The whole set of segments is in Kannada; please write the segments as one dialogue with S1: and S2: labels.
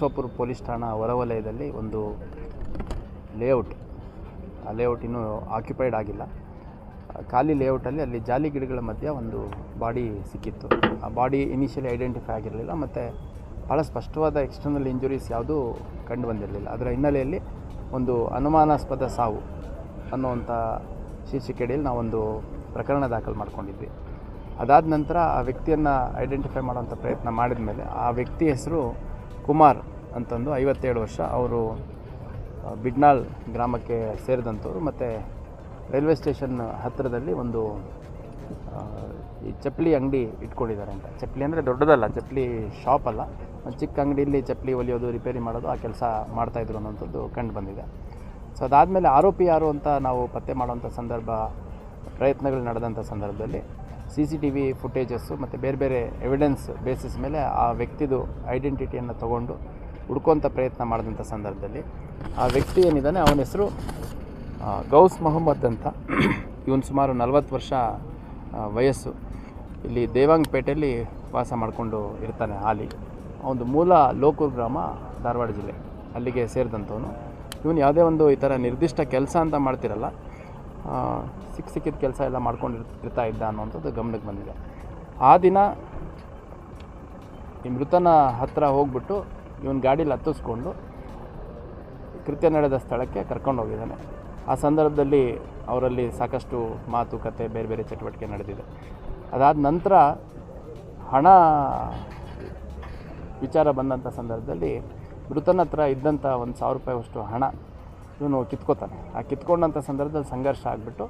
S1: ಸೋಪುರ ಪೊಲೀಸ್ ಠಾಣಾ ಹೊರವಲಯದಲ್ಲಿ ಒಂದು ಲೇಔಟ್ ಆ ಲೇಔಟ್ ಇನ್ನೂ ಆಕ್ಯುಪೈಡ್ ಆಗಿಲ್ಲ. ಖಾಲಿ ಲೇಔಟಲ್ಲಿ ಅಲ್ಲಿ ಜಾಲಿ ಗಿಡಗಳ ಮಧ್ಯೆ ಒಂದು ಬಾಡಿ ಸಿಕ್ಕಿತ್ತು. ಆ ಬಾಡಿ ಇನಿಷಿಯಲಿ ಐಡೆಂಟಿಫೈ ಆಗಿರಲಿಲ್ಲ, ಮತ್ತು ಭಾಳ ಸ್ಪಷ್ಟವಾದ ಎಕ್ಸ್ಟರ್ನಲ್ ಇಂಜುರೀಸ್ ಯಾವುದೂ ಕಂಡು ಬಂದಿರಲಿಲ್ಲ. ಅದರ ಹಿನ್ನೆಲೆಯಲ್ಲಿ ಒಂದು ಅನುಮಾನಾಸ್ಪದ ಸಾವು ಅನ್ನುವಂಥ ಶೀರ್ಷಿಕೆಡಿಯಲ್ಲಿ ನಾವೊಂದು ಪ್ರಕರಣ ದಾಖಲು ಮಾಡ್ಕೊಂಡಿದ್ವಿ. ಅದಾದ ನಂತರ ಆ ವ್ಯಕ್ತಿಯನ್ನು ಐಡೆಂಟಿಫೈ ಮಾಡುವಂಥ ಪ್ರಯತ್ನ ಮಾಡಿದ ಮೇಲೆ ಆ ವ್ಯಕ್ತಿ ಹೆಸರು ಕುಮಾರ್ ಅಂತಂದು ಐವತ್ತೇಳು ವರ್ಷ ಅವರು ಬಿಡ್ನಾಳ್ ಗ್ರಾಮಕ್ಕೆ ಸೇರಿದಂಥವ್ರು. ಮತ್ತು ರೈಲ್ವೆ ಸ್ಟೇಷನ್ ಹತ್ತಿರದಲ್ಲಿ ಒಂದು ಈ ಚಪ್ಪಲಿ ಅಂಗಡಿ ಇಟ್ಕೊಂಡಿದ್ದಾರೆ ಅಂತ. ಚಪ್ಪಲಿ ಅಂದರೆ ದೊಡ್ಡದಲ್ಲ, ಚಪ್ಪಲಿ ಶಾಪ್ ಅಲ್ಲ. ಒಂದು ಚಿಕ್ಕ ಅಂಗಡಿಯಲ್ಲಿ ಚಪ್ಪಲಿ ಒಲಿಯೋದು ರಿಪೇರಿ ಮಾಡೋದು, ಆ ಕೆಲಸ ಮಾಡ್ತಾಯಿದ್ರು ಅನ್ನೋಂಥದ್ದು ಕಂಡು ಬಂದಿದೆ. ಸೊ ಅದಾದಮೇಲೆ ಆರೋಪಿ ಯಾರು ಅಂತ ನಾವು ಪತ್ತೆ ಮಾಡುವಂಥ ಸಂದರ್ಭ, ಪ್ರಯತ್ನಗಳು ನಡೆದಂಥ ಸಂದರ್ಭದಲ್ಲಿ C C T V footages ಮತ್ತು ಬೇರೆ ಬೇರೆ ಎವಿಡೆನ್ಸ್ ಬೇಸಿಸ್ ಮೇಲೆ ಆ ವ್ಯಕ್ತಿದು ಐಡೆಂಟಿಟಿಯನ್ನು ತಗೊಂಡು ಹುಡ್ಕೋಂಥ ಪ್ರಯತ್ನ ಮಾಡಿದಂಥ ಸಂದರ್ಭದಲ್ಲಿ ಆ ವ್ಯಕ್ತಿ ಏನಿದ್ದಾನೆ, ಅವನ ಹೆಸರು ಗೌಸ್ ಮೊಹಮ್ಮದ್ ಅಂತ. ಇವನು ಸುಮಾರು ನಲವತ್ತು ವರ್ಷ ವಯಸ್ಸು. ಇಲ್ಲಿ ದೇವಾಂಗಪೇಟೆಯಲ್ಲಿ ವಾಸ ಮಾಡಿಕೊಂಡು ಇರ್ತಾನೆ ಹಾಲಿ. ಅವನದು ಮೂಲ ಲೋಕೂರ್ ಗ್ರಾಮ ಧಾರವಾಡ ಜಿಲ್ಲೆ. ಅಲ್ಲಿಗೆ ಸೇರಿದಂಥವನು. ಇವನು ಯಾವುದೇ ಒಂದು ಈ ಥರ ನಿರ್ದಿಷ್ಟ ಕೆಲಸ ಅಂತ ಮಾಡ್ತಿರಲ್ಲ ಸಿಕ್ಕ ಸಿಕ್ಕಿದ ಕೆಲಸ ಎಲ್ಲ ಮಾಡ್ಕೊಂಡು ಇರ್ತಾ ಇದ್ದ ಅನ್ನುವಂಥದ್ದು ಗಮನಕ್ಕೆ ಬಂದಿದೆ. ಆ ದಿನ ಈ ಮೃತನ ಹತ್ತಿರ ಹೋಗ್ಬಿಟ್ಟು ಇವನ್ ಗಾಡೀಲಿ ಹತ್ತಿಸ್ಕೊಂಡು ಕೃತ್ಯ ನಡೆದ ಸ್ಥಳಕ್ಕೆ ಕರ್ಕೊಂಡು ಹೋಗಿದ್ದಾನೆ. ಆ ಸಂದರ್ಭದಲ್ಲಿ ಅವರಲ್ಲಿ ಸಾಕಷ್ಟು ಮಾತುಕತೆ ಬೇರೆ ಬೇರೆ ಚಟುವಟಿಕೆ ನಡೆದಿದೆ. ಅದಾದ ನಂತರ ಹಣ ವಿಚಾರ ಬಂದಂಥ ಸಂದರ್ಭದಲ್ಲಿ ಮೃತನ ಹತ್ರ ಇದ್ದಂಥ ಒಂದು ಸಾವಿರ ರೂಪಾಯಿ ಅಷ್ಟು ಹಣ ಇವನು ಕಿತ್ಕೋತಾನೆ. ಆ ಕಿತ್ಕೊಂಡಂಥ ಸಂದರ್ಭದಲ್ಲಿ ಸಂಘರ್ಷ ಆಗಿಬಿಟ್ಟು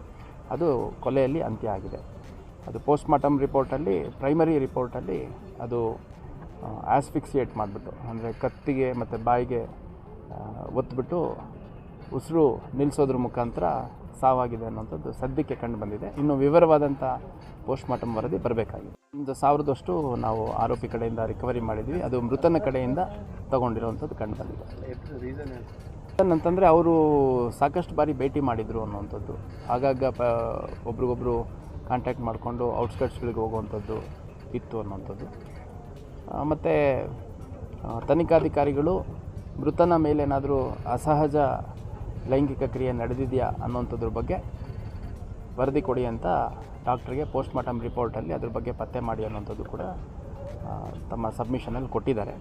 S1: ಅದು ಕೊಲೆಯಲ್ಲಿ ಅಂತ್ಯ ಆಗಿದೆ. ಅದು ಪೋಸ್ಟ್ಮಾರ್ಟಮ್ ರಿಪೋರ್ಟಲ್ಲಿ, ಪ್ರೈಮರಿ ರಿಪೋರ್ಟಲ್ಲಿ ಅದು ಆಸ್ಫಿಕ್ಸಿಯೇಟ್ ಮಾಡಿಬಿಟ್ಟು, ಅಂದರೆ ಕತ್ತಿಗೆ ಮತ್ತು ಬಾಯಿಗೆ ಒತ್ಬಿಟ್ಟು ಉಸಿರು ನಿಲ್ಲಿಸೋದ್ರ ಮುಖಾಂತರ ಸಾವಾಗಿದೆ ಅನ್ನೋಂಥದ್ದು ಸದ್ಯಕ್ಕೆ ಕಂಡು ಬಂದಿದೆ. ಇನ್ನು ವಿವರವಾದಂಥ ಪೋಸ್ಟ್ಮಾರ್ಟಮ್ ವರದಿ ಬರಬೇಕಾಗಿದೆ. ಒಂದು ಸಾವಿರದಷ್ಟು ನಾವು ಆರೋಪಿ ಕಡೆಯಿಂದ ರಿಕವರಿ ಮಾಡಿದ್ವಿ. ಅದು ಮೃತನ ಕಡೆಯಿಂದ ತಗೊಂಡಿರುವಂಥದ್ದು ಕಂಡು ಬಂದಿದೆ. ರೀಸನ್ ಅಂತಂದರೆ ಅವರು ಸಾಕಷ್ಟು ಬಾರಿ ಭೇಟಿ ಮಾಡಿದರು ಅನ್ನುವಂಥದ್ದು. ಆಗಾಗ ಪ ಒಬ್ರಿಗೊಬ್ಬರು ಕಾಂಟ್ಯಾಕ್ಟ್ ಮಾಡಿಕೊಂಡು ಔಟ್ಸ್ಕರ್ಟ್ಸ್ಗಳಿಗೆ ಹೋಗುವಂಥದ್ದು ಇತ್ತು ಅನ್ನುವಂಥದ್ದು. ಮತ್ತು ತನಿಖಾಧಿಕಾರಿಗಳು ಮೃತನ ಮೇಲೇನಾದರೂ ಅಸಹಜ ಲೈಂಗಿಕ ಕ್ರಿಯೆ ನಡೆದಿದೆಯಾ ಅನ್ನೋಂಥದ್ರ ಬಗ್ಗೆ ವರದಿ ಕೊಡಿ ಅಂತ ಡಾಕ್ಟ್ರಿಗೆ ಪೋಸ್ಟ್ಮಾರ್ಟಮ್ ರಿಪೋರ್ಟಲ್ಲಿ ಅದ್ರ ಬಗ್ಗೆ ಪತ್ತೆ ಮಾಡಿ ಅನ್ನೋಂಥದ್ದು ಕೂಡ ತಮ್ಮ ಸಬ್ಮಿಷನಲ್ಲಿ ಕೊಟ್ಟಿದ್ದಾರೆ.